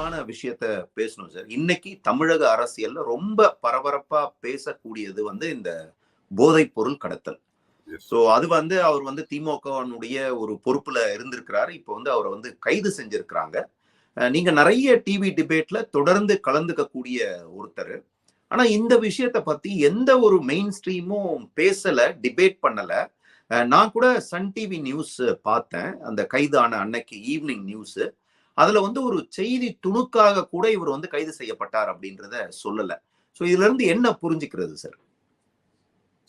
முக்கியமான விஷயத்த பேசணும் சார். இன்னைக்கு தமிழக அரசியல்ல ரொம்ப பரபரப்பா பேசக்கூடியது வந்து இந்த போதைப் பொருள் கடத்தல். சோ அது வந்து அவர் வந்து திமுகனுடைய ஒரு பொறுப்புல இருந்திருக்கிறாரு. இப்போ வந்து அவரை வந்து கைது செஞ்சிருக்கிறாங்க. நீங்க நிறைய டிவி டிபேட்ல தொடர்ந்து கலந்துக்கக்கூடிய ஒருத்தர். ஆனா இந்த விஷயத்த பத்தி எந்த ஒரு மெயின் ஸ்ட்ரீமும் பேசல டிபேட் பண்ணல. நான் கூட சன் டிவி நியூஸ் பார்த்தேன். அந்த கைதான அன்னைக்கு ஈவினிங் நியூஸ் அதுல வந்து ஒரு செய்தி துணுக்காக கூட இவர் வந்து கைது செய்யப்பட்டார் அப்படின்றத சொல்லல. சோ இதுல இருந்து என்ன புரிஞ்சுக்கிறது சார்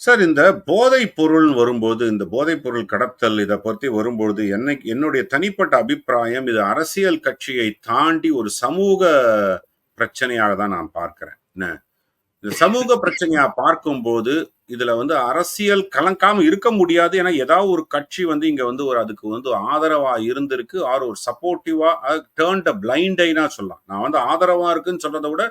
சார் இந்த போதைப் பொருள் வரும்போது இந்த போதைப் பொருள் கடத்தல் இதை பற்றி வரும்பொழுது என்னை என்னுடைய தனிப்பட்ட அபிப்பிராயம் இது அரசியல் கட்சியை தாண்டி ஒரு சமூக பிரச்சனையாக தான் நான் பார்க்கிறேன். என்ன? இந்த சமூக பிரச்சனையா பார்க்கும்போது இதுல வந்து அரசியல் கலங்காம இருக்க முடியாது ஏன்னா ஏதாவது ஒரு கட்சி வந்து இங்க வந்து ஒரு அதுக்கு வந்து ஆதரவா இருந்திருக்கு ஆர் ஒரு சப்போர்ட்டிவா டேர்ன் அ பிளைண்டைனா சொல்லலாம். நான் வந்து ஆதரவா இருக்குன்னு சொல்றதை விட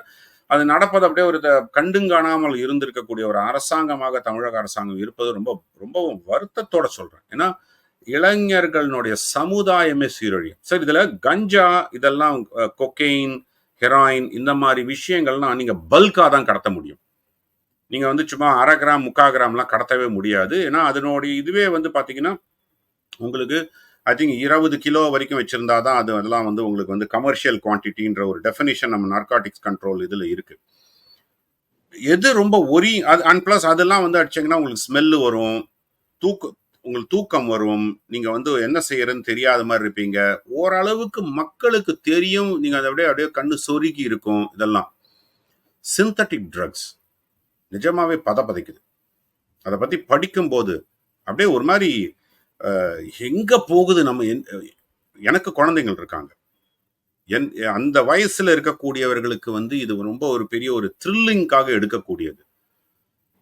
அது நடப்பது அப்படியே ஒரு கண்டுங்காணாமல் இருந்திருக்கக்கூடிய ஒரு அரசாங்கமாக தமிழக அரசாங்கம் இருப்பது ரொம்ப ரொம்பவும் வருத்தத்தோட சொல்றேன். ஏன்னா இளைஞர்களுடைய சமுதாயமே சீரழியும். சார் இதுல கஞ்சா இதெல்லாம் கொக்கெயின் ஹெராயின் இந்த மாதிரி விஷயங்கள்லாம் நீங்கள் பல்காக தான் கடத்த முடியும். நீங்கள் வந்து சும்மா அரை கிராம் முக்கா கிராம்லாம் கடத்தவே முடியாது. ஏன்னா அதனுடைய இதுவே வந்து பார்த்தீங்கன்னா உங்களுக்கு ஐ திங்க் இருபது கிலோ வரைக்கும் வச்சுருந்தா தான் அது அதெல்லாம் வந்து உங்களுக்கு வந்து கமர்ஷியல் குவான்டிட்டின்ற ஒரு டெஃபினிஷன் நம்ம நார்காட்டிக்ஸ் கண்ட்ரோல் இதில் இருக்குது எது ரொம்ப ஒரி அது அண்ட் ப்ளஸ் அதெல்லாம் வந்து அடிச்சீங்கன்னா உங்களுக்கு ஸ்மெல்லு வரும். தூக்கு உங்களுக்கு தூக்கம் வரும் நீங்க வந்து என்ன செய்யறதுன்னு தெரியாத மாதிரி இருப்பீங்க. ஓரளவுக்கு மக்களுக்கு தெரியும் நீங்க அதை அப்படியே அப்படியே கண்ணு சொருகி இருக்கும் இதெல்லாம். சிந்தட்டிக் ட்ரக்ஸ் நிஜமாவே பதப்பதைக்குது. அதை பத்தி படிக்கும்போது அப்படியே ஒரு மாதிரி எங்கே எங்க போகுது நம்ம என்- எனக்கு குழந்தைகள் இருக்காங்க. என் அந்த வயசுல இருக்கக்கூடியவர்களுக்கு வந்து இது ரொம்ப ஒரு பெரிய ஒரு த்ரில்லிங்காக எடுக்கக்கூடியது.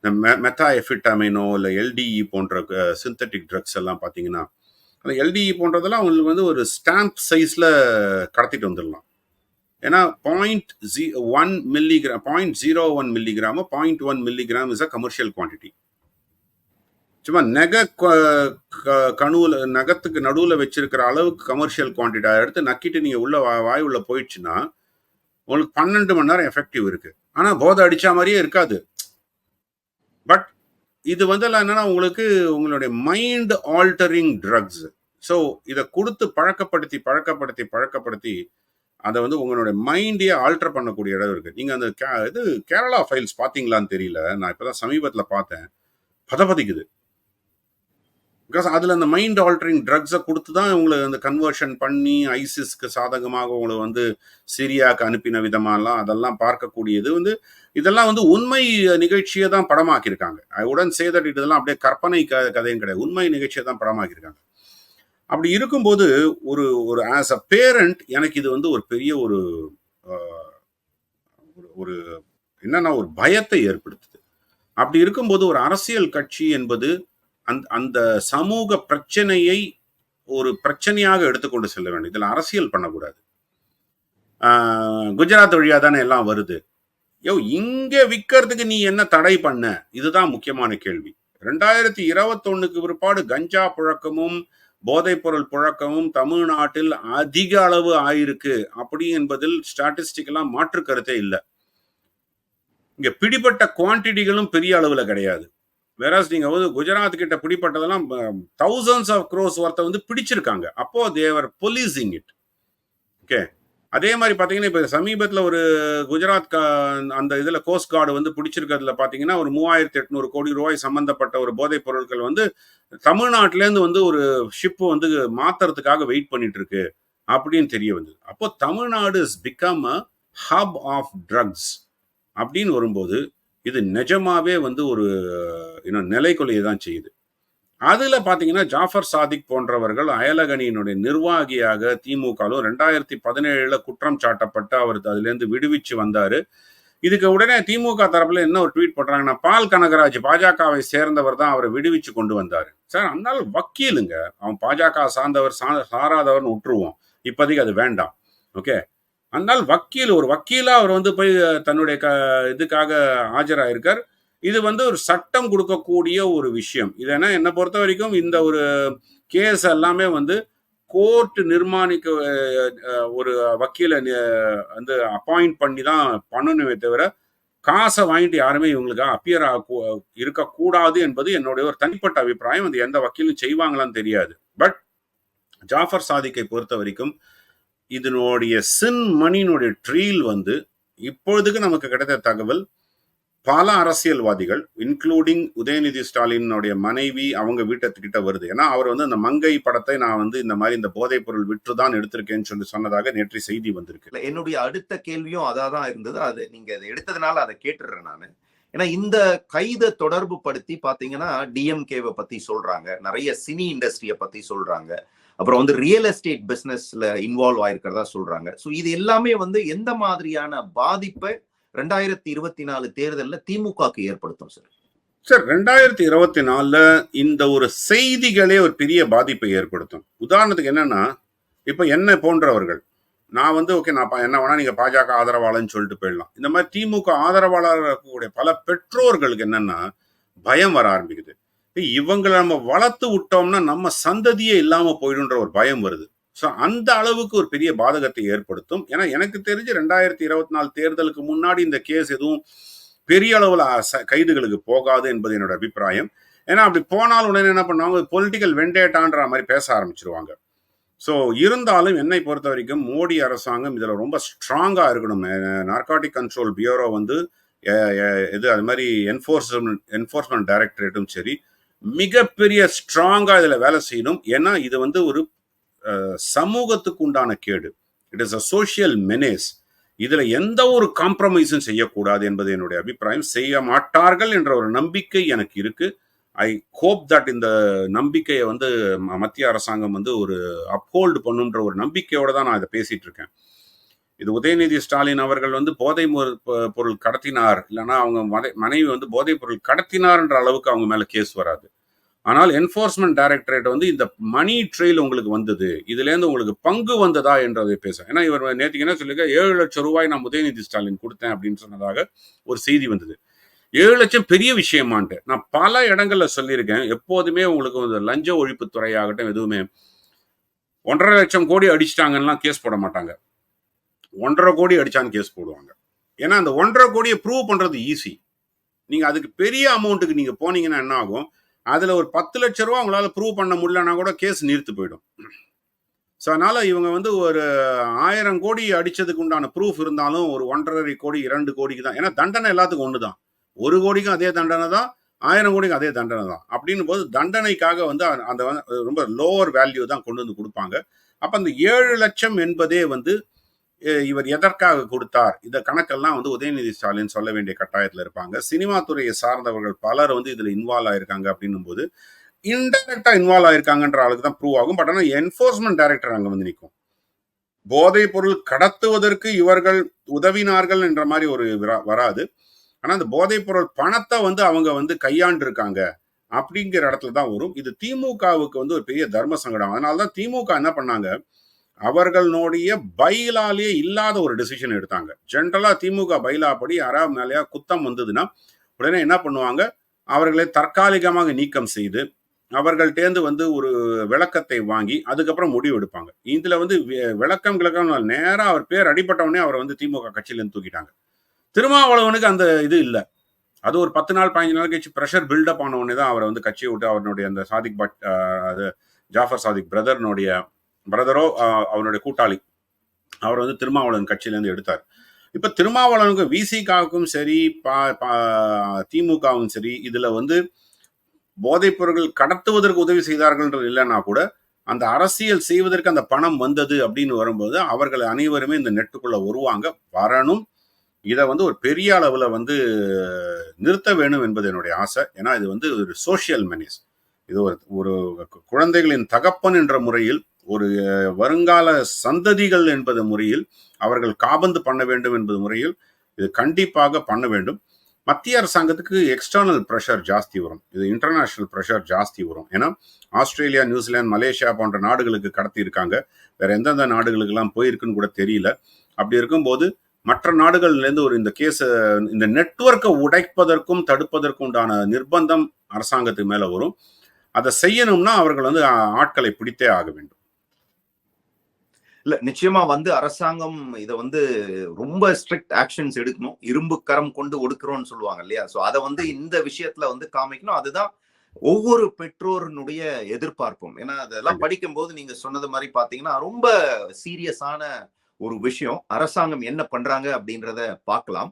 இந்த மெத்தா எஃபிட்டாமினோ இல்லை எல்டிஇ போன்ற சிந்தட்டிக் ட்ரக்ஸ் எல்லாம் பார்த்தீங்கன்னா அந்த எல்டிஇ போன்றதெல்லாம் உங்களுக்கு வந்து ஒரு ஸ்டாம்ப் சைஸில் கடத்திட்டு வந்துடலாம். ஏன்னா point G one milligram point zero one மில்லிகிராமோ point one milligram is a commercial quantity சும்மா நகை க- நகத்துக்கு நடுவில் வச்சிருக்கிற அளவுக்கு கமர்ஷியல் குவான்டிட்டி எடுத்து நக்கிட்டு நீங்கள் உள்ள வா- வாய் உள்ள போயிடுச்சுன்னா உங்களுக்கு பன்னெண்டு மணி நேரம் எஃபெக்டிவ் இருக்குது ஆனால் போதை அடித்த மாதிரியே இருக்காது. பட் இது வந்து எல்லாம் என்னன்னா உங்களுக்கு உங்களுடைய மைண்ட் ஆல்டரிங் ட்ரக்ஸ் ஸோ இதை கொடுத்து பழக்கப்படுத்தி பழக்கப்படுத்தி பழக்கப்படுத்தி அதை வந்து உங்களுடைய மைண்டையே ஆல்டர் பண்ணக்கூடிய இடம் இருக்கு. நீங்க அந்த கே- இது கேரளா ஃபைல்ஸ் பாத்தீங்களான்னு தெரியல. நான் இப்பதான் சமீபத்துல பார்த்தேன். பதபதிக்குது பிகாஸ் அதில் அந்த மைண்ட் ஆல்டரிங் ட்ரக்ஸை கொடுத்து தான் இவங்களை அந்த கன்வர்ஷன் பண்ணி ஐசிஸ்க்கு சாதகமாக உங்களை வந்து சிரியாவுக்கு அனுப்பின விதமாலாம் அதெல்லாம் பார்க்கக்கூடியது. வந்து இதெல்லாம் வந்து உண்மை நிகழ்ச்சியை தான் படமாக்கியிருக்காங்க. ஐ உடன் சே தட் இதெல்லாம் அப்படியே கற்பனை க கதையும் கிடையாது. உண்மை நிகழ்ச்சியை தான் படமாக்கியிருக்காங்க. அப்படி இருக்கும்போது ஒரு ஒரு ஆஸ் அ பேரண்ட் எனக்கு இது வந்து ஒரு பெரிய ஒரு ஒரு- ஒரு என்னன்னா ஒரு பயத்தை ஏற்படுத்துது. அப்படி இருக்கும்போது ஒரு அரசியல் கட்சி என்பது அந்த அந்த சமூக பிரச்சனையை ஒரு பிரச்சனையாக எடுத்துக்கொண்டு செல்ல வேண்டும். இதில் அரசியல் பண்ணக்கூடாது. குஜராத் வழியாக தானே எல்லாம் வருது. யோ இங்கே விற்கிறதுக்கு நீ என்ன தடை பண்ண? இதுதான் முக்கியமான கேள்வி. ரெண்டாயிரத்தி இருபத்தொன்னுக்கு பிற்பாடு கஞ்சா புழக்கமும் போதைப்பொருள் புழக்கமும் தமிழ்நாட்டில் அதிக அளவு ஆயிருக்கு. அப்படி என்பதில் ஸ்டாட்டிஸ்டிக்கெல்லாம் மாற்று கருத்தே இல்லை. இங்க பிடிப்பட்ட குவான்டிட்டிகளும் பெரிய அளவுல கிடையாது. வேறாஸ் நீங்க வந்து குஜராத் கிட்ட பிடிப்பட்டதெல்லாம் தௌசண்ட்ஸ் ஆஃப் க்ரோஸ் ஒருத்த வந்து பிடிச்சிருக்காங்க. அப்போ தேவர் பொலிசிங் இட் ஓகே அதே மாதிரி பார்த்தீங்கன்னா இப்போ சமீபத்தில் ஒரு குஜராத் கா- அந்த இதில் கோஸ்ட் கார்டு வந்து பிடிச்சிருக்கிறதுல பார்த்தீங்கன்னா ஒரு மூவாயிரத்தி எட்நூறு கோடி ரூபாய் சம்பந்தப்பட்ட ஒரு போதைப் பொருட்கள் வந்து தமிழ்நாட்டிலேருந்து வந்து ஒரு ஷிப் வந்து மாத்துறதுக்காக வெயிட் பண்ணிட்டு இருக்கு அப்படின்னு தெரிய வந்தது. அப்போ Tamil Nadu is become a hub of drugs அப்படின்னு வரும்போது இது நிஜமாவே வந்து ஒரு இன்னும் நிலைக்குலையை தான் செய்யுது. அதுல பாத்தீங்கன்னா ஜாஃபர் சாதிக் போன்றவர்கள் அயலகணியினுடைய நிர்வாகியாக திமுகலும் ரெண்டாயிரத்தி பதினேழுல குற்றம் சாட்டப்பட்டு அவர் அதுலேருந்து விடுவிச்சு வந்தாரு. இதுக்கு உடனே திமுக தரப்புல என்ன ஒரு ட்வீட் பண்றாங்கன்னா பால் கனகராஜ் பாஜகவை சேர்ந்தவர் தான் அவரை விடுவிச்சு கொண்டு வந்தாரு. சார் அதனால் வக்கீலுங்க. அவன் பாஜக சார்ந்தவர் சா- சாராதவர்னு விட்டுருவோம் இப்போதைக்கு அது வேண்டாம். ஓகே? அதனால் வக்கீல் ஒரு வக்கீலாக அவர் வந்து போய் தன்னுடைய க இதுக்காக ஆஜராயிருக்கார். இது வந்து ஒரு சட்டம் கொடுக்கக்கூடிய ஒரு விஷயம். இது என்ன என்னை பொறுத்த வரைக்கும் இந்த ஒரு கேஸ் எல்லாமே வந்து கோர்ட் நிர்மாணிக்க ஒரு வக்கீலை வந்து அப்பாயிண்ட் பண்ணி தான் பண்ணணுமே தவிர காசை வாங்கிட்டு யாருமே இவங்களுக்கு அப்பியர் இருக்கக்கூடாது என்பது என்னுடைய ஒரு தனிப்பட்ட அபிப்பிராயம். அது எந்த வக்கீலும் செய்வாங்களான்னு தெரியாது. பட் ஜாஃபர் சாதிக்கை பொறுத்த வரைக்கும் இதனுடைய சின் மணியினுடைய ட்ரீல் வந்து இப்பொழுதுக்கு நமக்கு கிடைத்த தகவல் பல அரசியல்வாதிகள் இன்க்ளூடிங் உதயநிதி ஸ்டாலினுடைய மனைவி அவங்க வீட்டத்துக்கிட்ட வருது. ஏன்னா அவர் வந்து அந்த மங்கை படத்தை நான் வந்து இந்த மாதிரி இந்த போதைப் பொருள் விற்று தான் எடுத்திருக்கேன்னு சொல்லி சொன்னதாக நேற்று செய்தி வந்திருக்கு. என்னுடைய அடுத்த கேள்வியும் அதான் தான் இருந்தது. அது நீங்க அதை எடுத்ததுனால அதை கேட்டுடுறேன் நான். ஏன்னா இந்த கைதை தொடர்பு படுத்தி பாத்தீங்கன்னா டிஎம்கேவை பத்தி சொல்றாங்க. நிறைய சினி இண்டஸ்ட்ரியை பத்தி சொல்றாங்க. அப்புறம் வந்து ரியல் எஸ்டேட் பிஸ்னஸ்ல இன்வால்வ் ஆயிருக்கிறதா சொல்றாங்க. ஸோ இது எல்லாமே வந்து எந்த மாதிரியான பாதிப்பை ரெண்டாயிரத்தி இருபத்தி நாலு தேர்தலில் திமுகக்கு ஏற்படுத்தும் சார் சார் ரெண்டாயிரத்தி இருபத்தி நாலுல இந்த ஒரு செய்திகளே ஒரு பெரிய பாதிப்பை ஏற்படுத்தும். உதாரணத்துக்கு என்னன்னா இப்போ என்ன போன்றவர்கள் நான் வந்து ஓகே நான் என்ன வேணா நீங்க பாஜக ஆதரவாளர்னு சொல்லிட்டு போயிடலாம். இந்த மாதிரி திமுக ஆதரவாளர் இருக்கக்கூடிய பல பெற்றோர்களுக்கு என்னன்னா பயம் வர ஆரம்பிக்குது. இவங்களை நம்ம வளர்த்து விட்டோம்னா நம்ம சந்ததியே இல்லாம போயிடுன்ற ஒரு பயம் வருது. ஸோ அந்த அளவுக்கு ஒரு பெரிய பாதகத்தை ஏற்படுத்தும். ஏன்னா எனக்கு தெரிஞ்சு ரெண்டாயிரத்தி இருபத்தி நாலு தேர்தலுக்கு முன்னாடி இந்த கேஸ் எதுவும் பெரிய அளவில் கைதுகளுக்கு போகாது என்பது என்னோட அபிப்பிராயம். ஏன்னா அப்படி போனால் உடனே என்ன பண்ணுவாங்க? பொலிட்டிக்கல் வெண்டேட்டான்ற மாதிரி பேச ஆரம்பிச்சிருவாங்க. ஸோ இருந்தாலும் என்னை பொறுத்த வரைக்கும் மோடி அரசாங்கம் இதில் ரொம்ப ஸ்ட்ராங்காக இருக்கணும். நார்காட்டிக் கண்ட்ரோல் பியூரோ வந்து இது அது மாதிரி என்ஃபோர்ஸ்மெண்ட் என்ஃபோர்ஸ்மெண்ட் டைரக்டரேட்டும் சரி மிகப்பெரிய ஸ்ட்ராங்காக இதில் வேலை செய்யணும். ஏன்னா இது வந்து ஒரு சமூகத்துக்கு உண்டான கேடு. It is a social menace இதில் எந்த ஒரு காம்ப்ரமைஸும் செய்யக்கூடாது என்பது என்னுடைய அபிப்பிராயம். செய்ய மாட்டார்கள் என்ற ஒரு நம்பிக்கை எனக்கு இருக்கு. ஐ ஹோப் தட் இந்த நம்பிக்கையை வந்து மத்திய அரசாங்கம் வந்து ஒரு அப்ஹோல்டு பண்ணுன்ற ஒரு நம்பிக்கையோடு தான் நான் இதை பேசிட்டு இருக்கேன். இது உதயநிதி ஸ்டாலின் அவர்கள் வந்து போதை பொருள் கடத்தினார். இல்லைன்னா அவங்க மனை- மனைவி வந்து போதைப் பொருள் கடத்தினார்ன்ற அளவுக்கு அவங்க மேல கேஸ் வராது. ஆனால் என்ஃபோர்ஸ்மெண்ட் டைரக்டரேட் வந்து இந்த மணி ட்ரெயில் உங்களுக்கு வந்தது. இதுலேருந்து உங்களுக்கு பங்கு வந்ததா என்றதை பேச ஏன்னா இவர் நேற்றுக்கு என்ன சொல்லிருக்க ஏழு லட்சம் ரூபாய் நான் உதயநிதி ஸ்டாலின் கொடுத்தேன் அப்படின்னு சொன்னதாக ஒரு செய்தி வந்தது. ஏழு லட்சம் பெரிய விஷயமான்ட்டு. நான் பல இடங்கள்ல சொல்லியிருக்கேன். எப்போதுமே உங்களுக்கு இந்த லஞ்ச ஒழிப்பு துறையாகட்டும் எதுவுமே ஒன்றரை லட்சம் கோடி அடிச்சிட்டாங்கன்னா கேஸ் போட மாட்டாங்க. ஒன்றரை கோடி அடிச்சான்னு கேஸ் போடுவாங்க. ஏன்னா அந்த ஒன்றரை கோடியை ப்ரூவ் பண்ணுறது ஈஸி நீங்கள் அதுக்கு பெரிய அமௌண்ட்டுக்கு நீங்கள் போனீங்கன்னா என்ன ஆகும்? அதில் ஒரு பத்து லட்ச ரூபா உங்களால் ப்ரூவ் பண்ண முடியலன்னா கூட கேஸ் நிறுத்து போயிடும். ஸோ அதனால் இவங்க வந்து ஒரு ஆயிரம் கோடி அடித்ததுக்கு உண்டான ப்ரூஃப் இருந்தாலும் ஒரு ஒன்றரை கோடி இரண்டு கோடிக்கு தான். ஏன்னா தண்டனை எல்லாத்துக்கும் ஒன்று தான் ஒரு கோடிக்கும் அதே தண்டனை தான் ஆயிரம் கோடிக்கும் அதே தண்டனை தான். அப்படின்னும் போது தண்டனைக்காக வந்து அந்த ரொம்ப லோவர் வேல்யூ தான் கொண்டு வந்து கொடுப்பாங்க. அப்போ அந்த ஏழு லட்சம் என்பதே வந்து இவர் எதற்காக கொடுத்தார்? இந்த கணக்கெல்லாம் வந்து உதயநிதி ஸ்டாலின் சொல்ல வேண்டிய கட்டாயத்தில் இருப்பாங்க. சினிமா துறையை சார்ந்தவர்கள் பலர் வந்து இதில் இன்வால்வ் ஆயிருக்காங்க அப்படின்னும் போது இன்டெரக்டா இன்வால்வ் ஆயிருக்காங்கன்ற அளவுக்கு தான் ப்ரூவ் ஆகும். பட் ஆனால் என்ஃபோர்ஸ்மெண்ட் டைரக்டர் அங்கே வந்து நிற்கும் போதைப் பொருள் கடத்துவதற்கு இவர்கள் உதவினார்கள் என்ற மாதிரி ஒரு வராது. ஆனா அந்த போதைப் பொருள் பணத்தை வந்து அவங்க வந்து கையாண்டிருக்காங்க அப்படிங்கிற இடத்துல தான் வரும். இது திமுகவுக்கு வந்து ஒரு பெரிய தர்ம சங்கடம். அதனால தான் திமுக என்ன பண்ணாங்க? அவர்களுடைய பைலாலேயே இல்லாத ஒரு டிசிஷன் எடுத்தாங்க. ஜென்ரலா திமுக பைலா படி யாராவது மேலேயா குத்தம் வந்ததுன்னா உடனே என்ன பண்ணுவாங்க? அவர்களை தற்காலிகமாக நீக்கம் செய்து அவர்கள்ட்டேந்து வந்து ஒரு விளக்கத்தை வாங்கி அதுக்கப்புறம் முடிவு எடுப்பாங்க. இதுல வந்து வி- விளக்கம் கிழக்கம் நேராக அவர் பேர் அடிபட்டவனே அவரை வந்து திமுக கட்சியிலேருந்து தூக்கிட்டாங்க. திருமாவளவனுக்கு அந்த இது இல்லை. அது ஒரு பத்து நாள் பதினஞ்சு நாள் கழிச்சு ப்ரெஷர் பில்டப் ஆன உடனே தான் அவரை வந்து கட்சியை விட்டு அவருடைய அந்த சாதிக் பட் அது ஜாஃபர் சாதிக் பிரதர்னுடைய பிரதரோ அவருடைய கூட்டாளி. அவர் வந்து திருமாவளவன் கட்சியிலேருந்து எடுத்தார். இப்போ திருமாவளவனுக்கும் விசிகாவுக்கும் சரி பா- பா- திமுகவும் சரி இதில் வந்து போதைப் பொருட்கள் கடத்துவதற்கு உதவி செய்தார்கள்ன்றது இல்லைன்னா கூட அந்த அரசியல் செய்வதற்கு அந்த பணம் வந்தது அப்படின்னு வரும்போது அவர்கள் அனைவருமே இந்த நெட்டுக்குள்ள வருவாங்க வரணும். இதை வந்து ஒரு பெரிய அளவில் வந்து நிறுத்த வேணும் என்பது என்னுடைய ஆசை. ஏன்னா இது வந்து ஒரு சோஷியல் மெனிஸ் இது ஒரு ஒரு குழந்தைகளின் தகப்பன் என்ற முறையில் ஒரு வருங்கால சந்ததிகள் என்பது முறையில் அவர்கள் காபந்து பண்ண வேண்டும் என்பது முறையில் இது கண்டிப்பாக பண்ண வேண்டும். மத்திய அரசாங்கத்துக்கு எக்ஸ்டர்னல் ப்ரெஷர் ஜாஸ்தி வரும். இது இன்டர்நேஷனல் ப்ரெஷர் ஜாஸ்தி வரும். ஏன்னா ஆஸ்திரேலியா நியூசிலாந்து மலேசியா போன்ற நாடுகளுக்கு கடத்தி இருக்காங்க. வேற எந்தெந்த நாடுகளுக்கெல்லாம் போயிருக்குன்னு கூட தெரியல. அப்படி இருக்கும்போது மற்ற நாடுகள்லேருந்து ஒரு இந்த கேஸை இந்த நெட்வொர்க்கை உடைப்பதற்கும் தடுப்பதற்கும் உண்டான நிர்பந்தம் அரசாங்கத்துக்கு மேலே வரும். அதை செய்யணும்னா அவர்கள் வந்து ஆட்களை பிடித்தே ஆக வேண்டும். இல்ல நிச்சயமா வந்து அரசாங்கம் இத வந்து ரொம்ப ஸ்ட்ரிக்ட் ஆக்ஷன்ஸ் எடுக்கணும். இரும்பு கரம் கொண்டு ஒடுக்குறோம்னு சொல்லுவாங்க இல்லையா? சோ அத வந்து இந்த விஷயத்துல வந்து காமிக்கணும். அதுதான் ஒவ்வொரு பெற்றோருனுடைய எதிர்பார்ப்பும். ஏன்னா அதெல்லாம் படிக்கும்போது நீங்க சொன்னது மாதிரி பாத்தீங்கன்னா ரொம்ப சீரியஸான ஒரு விஷயம். அரசாங்கம் என்ன பண்றாங்க அப்படின்றத பார்க்கலாம்.